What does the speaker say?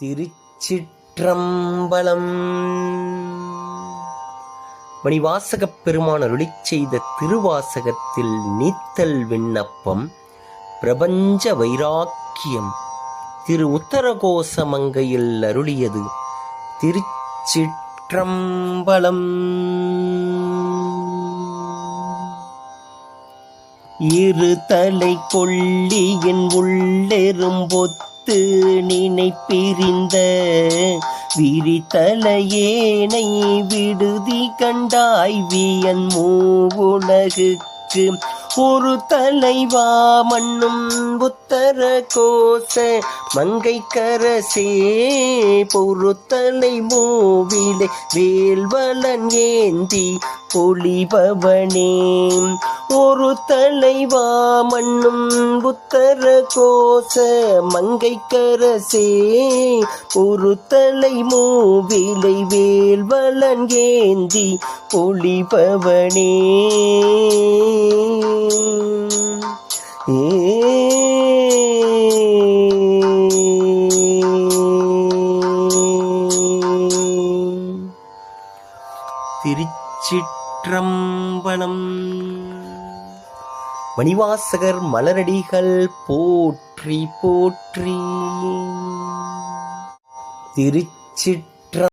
திருச்சிற்றம்பலம். மணிவாசகப் பெருமான அருளிச் செய்த திருவாசகத்தில் நீத்தல் விண்ணப்பம் பிரபஞ்ச வைராக்கியம். திரு உத்தரகோசமங்கையில் அருளியது திருச்சிற்றம்பலம். இரு தலை கொள்ளியின் உள்ளெரும்பொத்து நினைப்பிரிந்த விரித்தலையேனை விடுதி கண்டாய் வியன் மூவுலகுக்கு. ஒரு தலைவா மண்ணும் புத்தர கோச மங்கை கரசே பொறுத்தலை மூவிலே வேல்வலன் ஏந்தி பொலிபவனே ஒரு தலைவா மண்ணும் புத்தர கோச மங்கை ஒரு தலை மூவிலை வேல் வேல்வலன் ஏந்தி பொலிபவனே திருச்சிற்றம்பலம் மணிவாசகர் மலரடிகள் போற்றி போற்றி. திருச்சிற்றம்பலம்